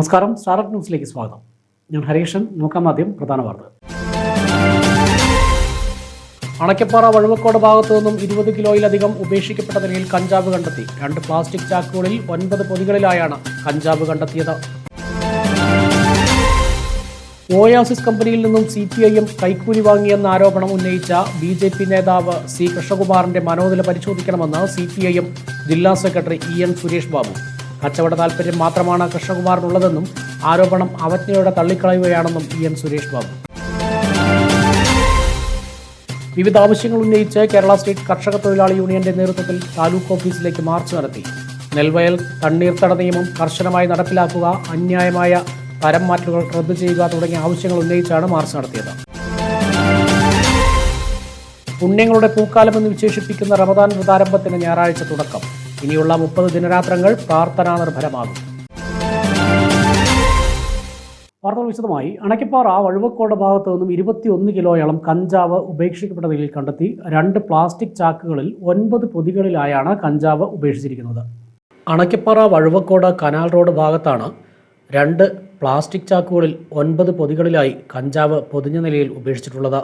നമസ്കാരം. സ്റ്റാർട്ടപ്പ് ന്യൂസിലേക്ക് സ്വാഗതം. ഞാൻ ഹരീഷൻ നോക്കാം ആദ്യം പ്രധാന വാർത്ത. അണക്കപ്പാറ വഴുവക്കോട് ഭാഗത്തു നിന്നും ഇരുപത് കിലോയിലധികം ഉപേക്ഷിക്കപ്പെട്ട നിലയിൽ കഞ്ചാവ് കണ്ടെത്തി. രണ്ട് പ്ലാസ്റ്റിക് ചാക്കുകളിൽ ഒൻപത് പൊതികളിലായാണ് കഞ്ചാവ് കണ്ടെത്തിയത്. ഓയാസിസ് കമ്പനിയിൽ നിന്നും സി പി ഐ എം കൈക്കൂലി വാങ്ങിയെന്ന ആരോപണം ഉന്നയിച്ച ബി ജെ പി നേതാവ് സി കൃഷ്ണകുമാറിന്റെ മനോനില പരിശോധിക്കണമെന്ന് സി പി ഐ എം ജില്ലാ secretary E N Suresh Babu. കച്ചവട താൽപര്യം മാത്രമാണ് കൃഷ്ണകുമാറിനുള്ളതെന്നും ആരോപണം അവജ്ഞയോടെ തള്ളിക്കളയുകയാണെന്നും ഇ എൻ സുരേഷ് ബാബു. വിവിധ ആവശ്യങ്ങൾ ഉന്നയിച്ച് കേരള സ്റ്റേറ്റ് കർഷക തൊഴിലാളി യൂണിയന്റെ നേതൃത്വത്തിൽ താലൂക്ക് ഓഫീസിലേക്ക് മാർച്ച് നടത്തി. നെൽവയൽ തണ്ണീർത്തട നിയമം കർശനമായി നടപ്പിലാക്കുക അന്യായമായ തരം മാറ്റലുകൾ റദ്ദു ചെയ്യുക തുടങ്ങിയ ആവശ്യങ്ങൾ ഉന്നയിച്ചാണ് മാർച്ച് നടത്തിയത്. പുണ്യങ്ങളുടെ പൂക്കാലമെന്ന് വിശേഷിപ്പിക്കുന്ന റമദാൻ വ്രതാരംഭത്തിന് ഞായറാഴ്ച തുടക്കം. ഇനിയുള്ള മുപ്പത് ദിനരാത്രങ്ങൾ പ്രാർത്ഥനാ നിർഭരമാകും. വാർത്തകൾ വിശദമായി. അണക്കിപ്പാറ വഴുവക്കോട് ഭാഗത്ത് നിന്നും ഇരുപത്തിയൊന്ന് കിലോയോളം കഞ്ചാവ് ഉപേക്ഷിക്കപ്പെട്ട നിലയിൽ കണ്ടെത്തി രണ്ട് പ്ലാസ്റ്റിക് ചാക്കുകളിൽ ഒൻപത് പൊതികളിലായാണ് കഞ്ചാവ് ഉപേക്ഷിച്ചിരിക്കുന്നത്. അണക്കിപ്പാറ വഴുവക്കോട് കനാൽ റോഡ് ഭാഗത്താണ് രണ്ട് പ്ലാസ്റ്റിക് ചാക്കുകളിൽ ഒൻപത് പൊതികളിലായി കഞ്ചാവ് പൊതിഞ്ഞ നിലയിൽ ഉപേക്ഷിച്ചിട്ടുള്ളത്.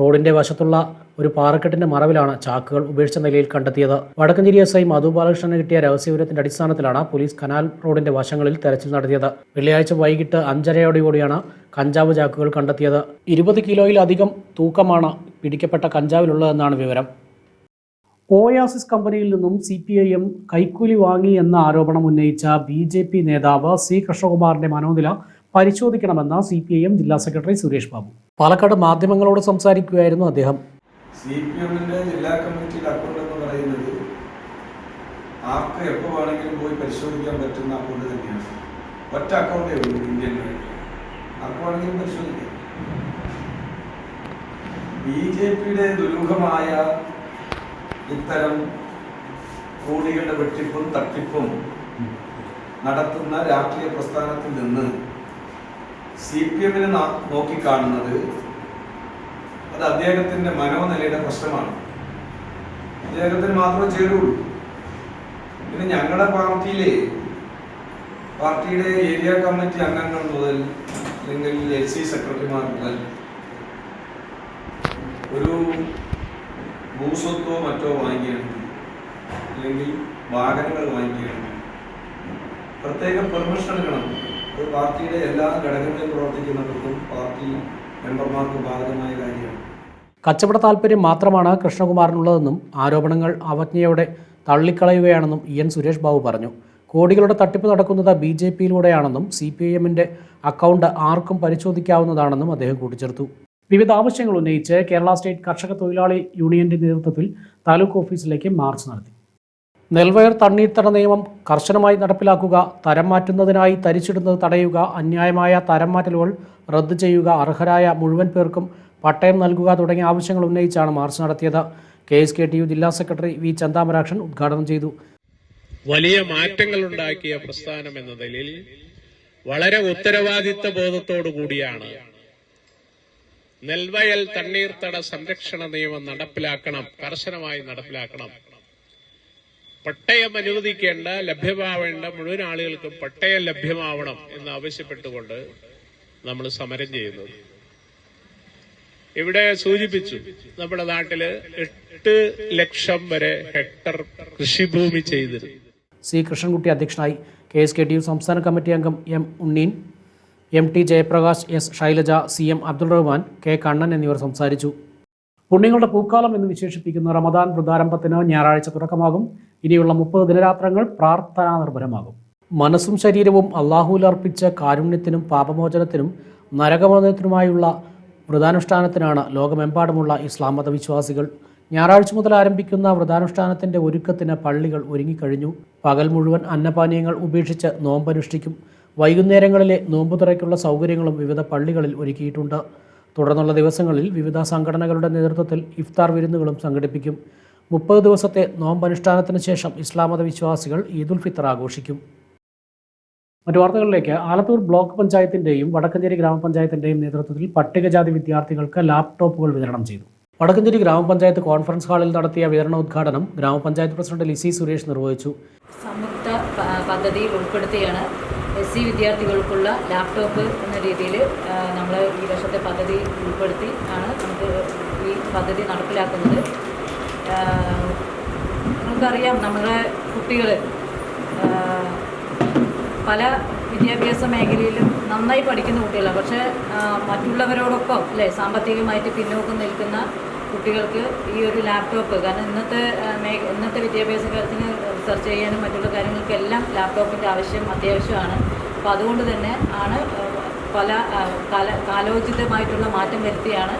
റോഡിന്റെ വശത്തുള്ള ഒരു പാറക്കെട്ടിന്റെ മറവിലാണ് ചാക്കുകൾ ഉപേക്ഷിച്ച നിലയിൽ കണ്ടെത്തിയത്. വടക്കഞ്ചേരി എസ് ഐ മധു ബാലകൃഷ്ണന് കിട്ടിയ രഹസ്യവിവരത്തിന്റെ അടിസ്ഥാനത്തിലാണ് പോലീസ് കനാൽ റോഡിന്റെ വശങ്ങളിൽ തെരച്ചിൽ നടത്തിയത്. വെള്ളിയാഴ്ച വൈകിട്ട് അഞ്ചരയോടുകൂടിയാണ് കഞ്ചാവ് ചാക്കുകൾ കണ്ടെത്തിയത്. ഇരുപത് കിലോയിലധികം തൂക്കമാണ് പിടിക്കപ്പെട്ട കഞ്ചാവിലുള്ളതെന്നാണ് വിവരം. ഓയാസിസ് കമ്പനിയിൽ നിന്നും സി പി ഐ എം കൈക്കൂലി വാങ്ങി എന്ന ആരോപണം ഉന്നയിച്ച ബി ജെ പി നേതാവ് സി കൃഷ്ണകുമാറിന്റെ മനോനില പരിശോധിക്കണമെന്ന് സി പി ഐ എം ജില്ലാ സെക്രട്ടറി സുരേഷ് ബാബു. പാലക്കാട് മാധ്യമങ്ങളോട് സംസാരിക്കുകയായിരുന്നു അദ്ദേഹം. സി പി എമ്മിന്റെ ജില്ലാ കമ്മിറ്റിയുടെ അക്കൗണ്ട് എന്ന് പറയുന്നത് ആർക്ക് എപ്പോൾ വേണമെങ്കിലും പോയി പരിശോധിക്കാൻ പറ്റുന്ന അക്കൗണ്ട് തന്നെയാണ്. ഒറ്റ അക്കൗണ്ടേ ഉള്ളൂ ഇന്ത്യൻ ആർക്ക് വേണമെങ്കിലും പരിശോധിക്കാം. ബി ജെ പിയുടെ ദുരൂഹമായ ഇത്തരം കോടികളുടെ വെട്ടിപ്പും തട്ടിപ്പും നടത്തുന്ന രാഷ്ട്രീയ പ്രസ്ഥാനത്തിൽ നിന്ന് സി പി എമ്മിനെ നോക്കിക്കാണുന്നത് അത് അദ്ദേഹത്തിന്റെ മനോനിലയുടെ പ്രശ്നമാണ്. അദ്ദേഹത്തിന് മാത്രമേ ചേരുള്ളൂ. പിന്നെ ഞങ്ങളുടെ പാർട്ടിയിലെ പാർട്ടിയുടെ ഏരിയ കമ്മിറ്റി അംഗങ്ങൾ മുതൽ അല്ലെങ്കിൽ എൽ സി സെക്രട്ടറിമാർ മുതൽ ഒരു ഭൂസ്വത്തോ മറ്റോ വാങ്ങിക്കുകയാണെങ്കിൽ അല്ലെങ്കിൽ വാഹനങ്ങൾ വാങ്ങിക്കുകയാണെങ്കിൽ പ്രത്യേക പെർമിഷൻ എടുക്കണം. അത് പാർട്ടിയുടെ എല്ലാ ഘടകങ്ങളിൽ പ്രവർത്തിക്കുന്നവർക്കും പാർട്ടി മെമ്പർമാർക്ക് ബാധകമായ കാര്യമാണ്. കച്ചവട താല്പര്യം മാത്രമാണ് കൃഷ്ണകുമാറിനുള്ളതെന്നും ആരോപണങ്ങൾ അവജ്ഞയോടെ തള്ളിക്കളയുകയാണെന്നും ഇ എൻ സുരേഷ് ബാബു പറഞ്ഞു. കോടികളുടെ തട്ടിപ്പ് നടക്കുന്നത് ബി ജെ പിയിലൂടെയാണെന്നും സി പി ഐ എമ്മിന്റെ അക്കൗണ്ട് ആർക്കും പരിശോധിക്കാവുന്നതാണെന്നും അദ്ദേഹം കൂട്ടിച്ചേർത്തു. വിവിധ ആവശ്യങ്ങൾ ഉന്നയിച്ച് കേരള സ്റ്റേറ്റ് കർഷക തൊഴിലാളി യൂണിയന്റെ നേതൃത്വത്തിൽ താലൂക്ക് ഓഫീസിലേക്ക് മാർച്ച് നടത്തി. നെൽവയർ തണ്ണീർത്തട നിയമം കർശനമായി നടപ്പിലാക്കുക തരം മാറ്റുന്നതിനായി തരിച്ചിടുന്നത് തടയുക അന്യായമായ തരം മാറ്റലുകൾ റദ്ദു ചെയ്യുക അർഹരായ മുഴുവൻ പേർക്കും പട്ടയം നൽകുക തുടങ്ങിയ ആവശ്യങ്ങൾ ഉന്നയിച്ചാണ് മാർച്ച് നടത്തിയത്. K S K T U ജില്ലാ സെക്രട്ടറി വി ചന്താമരാക്ഷൻ ഉദ്ഘാടനം ചെയ്തു. വലിയ മാറ്റങ്ങൾ ഉണ്ടാക്കിയ പ്രസ്ഥാനം എന്ന നിലയിൽ വളരെ ഉത്തരവാദിത്ത ബോധത്തോടു കൂടിയാണ് നെൽവയൽ തണ്ണീർത്തട സംരക്ഷണ നിയമം നടപ്പിലാക്കണം കർശനമായി നടപ്പിലാക്കണം. പട്ടയം അനുവദിക്കേണ്ട ലഭ്യമാവേണ്ട മുഴുവൻ ആളുകൾക്കും പട്ടയം ലഭ്യമാവണം എന്ന് ആവശ്യപ്പെട്ടുകൊണ്ട് നമ്മൾ സമരം ചെയ്യുന്നത്. ഇവിടെ സൂചിപ്പിച്ചു നമ്മുടെ നാട്ടിൽ എട്ട് ലക്ഷം വരെ ഹെക്ടർ കൃഷിഭൂമി ചെയ്തിരുന്നു. സി കൃഷ്ണൻകുട്ടി അധ്യക്ഷനായി K S K T U സംസ്ഥാന കമ്മിറ്റി അംഗം M Unneen M T Jayaprakash S Shailaja C M Abdul Rahman K Kannan എന്നിവർ സംസാരിച്ചു. പുണ്യങ്ങളുടെ പൂക്കാലം എന്ന് വിശേഷിപ്പിക്കുന്ന റമദാൻ വൃതാരംഭത്തിന് ഞായറാഴ്ച തുടക്കമാകും. ഇനിയുള്ള മുപ്പത് ദിനരാത്രങ്ങൾ പ്രാർത്ഥനാ നിർഭരമാകും. മനസ്സും ശരീരവും അള്ളാഹുവിൽ അർപ്പിച്ച കാരുണ്യത്തിനും പാപമോചനത്തിനും നരകമോചനത്തിനുമായുള്ള വ്രതാനുഷ്ഠാനത്തിനാണ് ലോകമെമ്പാടുമുള്ള ഇസ്ലാം മതവിശ്വാസികൾ. ഞായറാഴ്ച മുതൽ ആരംഭിക്കുന്ന വ്രതാനുഷ്ഠാനത്തിന്റെ ഒരുക്കത്തിന് പള്ളികൾ ഒരുങ്ങിക്കഴിഞ്ഞു. പകൽ മുഴുവൻ അന്നപാനീയങ്ങൾ ഉപേക്ഷിച്ച് നോമ്പനുഷ്ഠിക്കും. വൈകുന്നേരങ്ങളിലെ നോമ്പുതുറയ്ക്കുള്ള സൗകര്യങ്ങളും വിവിധ പള്ളികളിൽ ഒരുക്കിയിട്ടുണ്ട്. തുടർന്നുള്ള ദിവസങ്ങളിൽ വിവിധ സംഘടനകളുടെ നേതൃത്വത്തിൽ ഇഫ്താർ വിരുന്നുകളും സംഘടിപ്പിക്കും. മുപ്പത് ദിവസത്തെ നോമ്പ് അനുഷ്ഠാനത്തിന് ശേഷം ഇസ്ലാമത വിശ്വാസികൾ ഈദുൽ ഫിത്തർ ആഘോഷിക്കും. മറ്റു വാർത്തകളിലേക്ക്. ആലത്തൂർ ബ്ലോക്ക് പഞ്ചായത്തിന്റെയും വടക്കഞ്ചേരി ഗ്രാമപഞ്ചായത്തിന്റെയും നേതൃത്വത്തിൽ പട്ടികജാതി വിദ്യാർത്ഥികൾക്ക് ലാപ്ടോപ്പുകൾ വിതരണം ചെയ്തു. വടക്കഞ്ചേരി ഗ്രാമപഞ്ചായത്ത് കോൺഫറൻസ് ഹാളിൽ നടത്തിയ വിതരണോദ്ഘാടനം ഗ്രാമപഞ്ചായത്ത് പ്രസിഡന്റ് ലിസി സുരേഷ് നിർവഹിച്ചു. സംയുക്ത പദ്ധതിയിൽ ഉൾപ്പെടുത്തിയാണ് എസ് സി വിദ്യാർത്ഥികൾക്കുള്ള ലാപ്ടോപ്പ് എന്ന രീതിയിൽ നമ്മൾ ഈ വർഷത്തെ പദ്ധതി ഉൾപ്പെടുത്തി ആണ് നമുക്ക് ഈ പദ്ധതി നടപ്പിലാക്കുന്നത്. നമുക്കറിയാം നമ്മുടെ കുട്ടികൾ പല വിദ്യാഭ്യാസ മേഖലയിലും നന്നായി പഠിക്കുന്ന കുട്ടികളാണ്. പക്ഷേ മറ്റുള്ളവരോടൊപ്പം അല്ലേ സാമ്പത്തികമായിട്ട് പിന്നോക്കം നിൽക്കുന്ന കുട്ടികൾക്ക് ഈ ഒരു ലാപ്ടോപ്പ് കാരണം ഇന്നത്തെ ഇന്നത്തെ വിദ്യാഭ്യാസ കാര്യത്തിന് റിസർച്ച് ചെയ്യാനും മറ്റുള്ള കാര്യങ്ങൾക്കെല്ലാം ലാപ്ടോപ്പിന്റെ ആവശ്യം അത്യാവശ്യമാണ്. അപ്പോൾ അതുകൊണ്ട് തന്നെ ആണ് പല കാല കാലോചിതമായിട്ടുള്ള മാറ്റം വരുത്തിയാണ്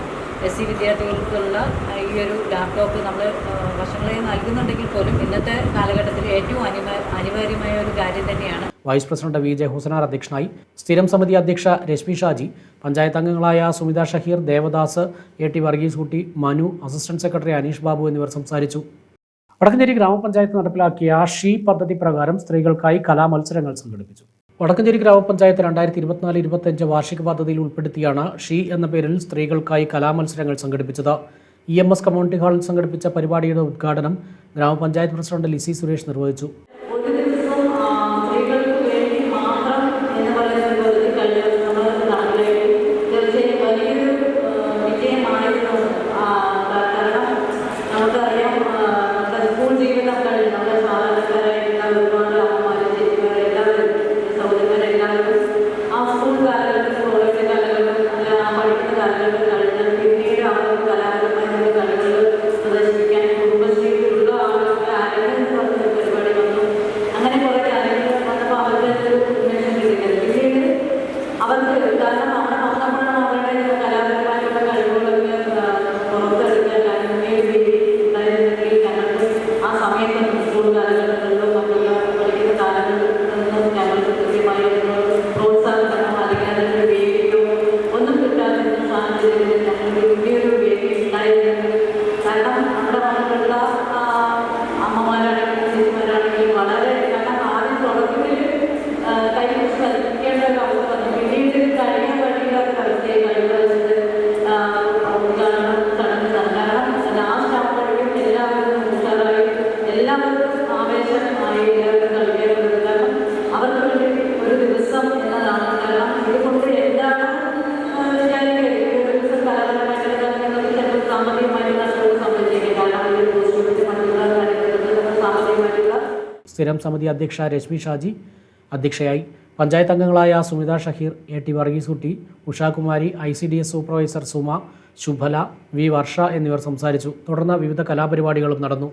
എസ് സി വിദ്യാർത്ഥികൾക്കുള്ള ഈ ഒരു ലാപ്ടോപ്പ് നമ്മൾ വർഷങ്ങളെ നൽകുന്നുണ്ടെങ്കിൽ പോലും ഇന്നത്തെ കാലഘട്ടത്തിൽ ഏറ്റവും അനിവാ അനിവാര്യമായ ഒരു കാര്യം തന്നെയാണ്. Vice president V J Husanar അധ്യക്ഷനായി സ്ഥിരം സമിതി അധ്യക്ഷ രശ്മി ഷാജി പഞ്ചായത്ത് അംഗങ്ങളായ Sumitha Shaheer Devadas A T Varghese Kutty Manu assistant secretary Aneesh Babu എന്നിവർ സംസാരിച്ചു. വടക്കഞ്ചേരി ഗ്രാമപഞ്ചായത്ത് നടപ്പിലാക്കിയ ഷീ പദ്ധതി പ്രകാരം സ്ത്രീകൾക്കായി കലാമത്സരങ്ങൾ സംഘടിപ്പിച്ചു. വടക്കഞ്ചേരി ഗ്രാമപഞ്ചായത്ത് രണ്ടായിരത്തി ഇരുപത്തിനാല് ഇരുപത്തഞ്ച് വാർഷിക പദ്ധതിയിൽ ഉൾപ്പെടുത്തിയാണ് ഷീ എന്ന പേരിൽ സ്ത്രീകൾക്കായി കലാമത്സരങ്ങൾ സംഘടിപ്പിച്ചത്. ഇ എം എസ് കമ്മ്യൂണിറ്റി ഹാളിൽ സംഘടിപ്പിച്ച പരിപാടിയുടെ ഉദ്ഘാടനം ഗ്രാമപഞ്ചായത്ത് പ്രസിഡന്റ് ലിസി സുരേഷ് നിർവഹിച്ചു. സ്ഥിരം സമിതി അധ്യക്ഷ രശ്മി ഷാജി അധ്യക്ഷയായി പഞ്ചായത്ത് അംഗങ്ങളായ Sumitha Shaheer A T Varghesekutty Ushakumari I C D S supervisor Suma Shubhala V Varsha എന്നിവർ സംസാരിച്ചു. തുടർന്ന് വിവിധ കലാപരിപാടികളും നടന്നു.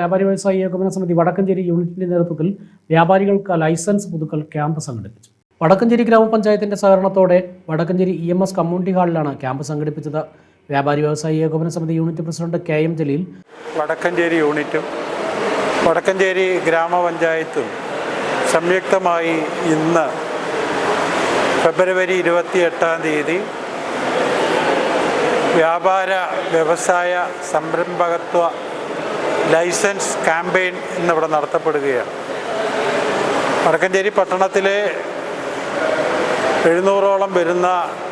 വ്യാപാരി വ്യവസായി ഏകോപന സമിതി വടക്കഞ്ചേരി യൂണിറ്റിന്റെ നേതൃത്വത്തിൽ വ്യാപാരികൾക്ക് ലൈസൻസ് പുതുക്കൽ ക്യാമ്പ് സംഘടിപ്പിച്ചു. വടക്കഞ്ചേരി ഗ്രാമപഞ്ചായത്തിന്റെ സഹകരണത്തോടെ Vadakkanchery E M S community ഹാളിലാണ് camp സംഘടിപ്പിച്ചത്. വ്യാപാരി വ്യവസായി ഏകോപന സമിതി unit president K M Jaleel. Vadakkanchery യൂണിറ്റും വടക്കഞ്ചേരി ഗ്രാമപഞ്ചായത്തും സംയുക്തമായി ഇന്ന് ഫെബ്രുവരി ഇരുപത്തി എട്ടാം തീയതി വ്യാപാര വ്യവസായ സംരംഭകത്വ ലൈസൻസ് ക്യാമ്പയിൻ ഇന്നിവിടെ നടത്തപ്പെടുകയാണ്. വടക്കഞ്ചേരി പട്ടണത്തിലെ എഴുന്നൂറോളം വരുന്ന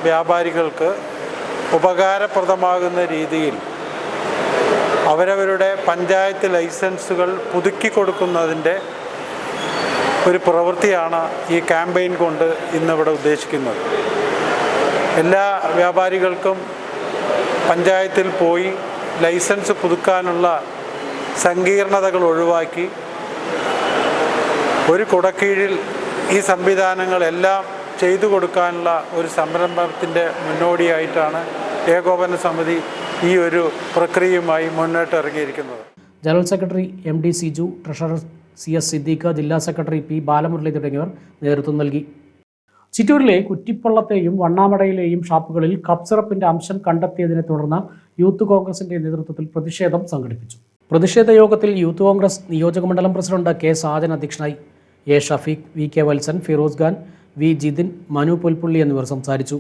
വ്യാപാരികൾക്ക് ഉപകാരപ്രദമാകുന്ന രീതിയിൽ അവരവരുടെ പഞ്ചായത്ത് ലൈസൻസുകൾ പുതുക്കി കൊടുക്കുന്നതിന്റെ ഒരു പ്രവൃത്തിയാണ് ഈ ക്യാമ്പയിൻ കൊണ്ട് ഇന്നിവിടെ ഉദ്ദേശിക്കുന്നത്. എല്ലാ വ്യാപാരികൾക്കും പഞ്ചായത്തിൽ പോയി ലൈസൻസ് പുതുക്കാനുള്ള സങ്കീർണതകൾ ഒഴിവാക്കി ഒരു കുടക്കീഴിൽ ഈ സംവിധാനങ്ങളെല്ലാം ചെയ്തു കൊടുക്കാനുള്ള ഒരു സംരംഭത്തിന്റെ മുന്നോടിയായിട്ടാണ് ഏകോപന സമിതി ഈ ഒരു പ്രക്രിയയുമായി മുന്നോട്ട് ഇറങ്ങിയിരിക്കുന്നത് general secretary M D Siju treasurer C S Siddique ജില്ലാ സെക്രട്ടറി പി ബാലമുരളി തുടങ്ങിയവർ നേതൃത്വം നൽകി. ചിറ്റൂരിലെ കുറ്റിപ്പള്ളത്തെയും വണ്ണാമടയിലെയും ഷാപ്പുകളിൽ കപ്സിറപ്പിന്റെ അംശം കണ്ടെത്തിയതിനെ തുടർന്ന് യൂത്ത് കോൺഗ്രസിന്റെ നേതൃത്വത്തിൽ പ്രതിഷേധം സംഘടിപ്പിച്ചു. പ്രതിഷേധ യോഗത്തിൽ യൂത്ത് കോൺഗ്രസ് നിയോജകമണ്ഡലം പ്രസിഡന്റ് കെ സാജൻ അധ്യക്ഷനായി. A Shafeeq V K Valsan Firoz Khan V Jithin Manu Pulpully എന്നിവർ സംസാരിച്ചു.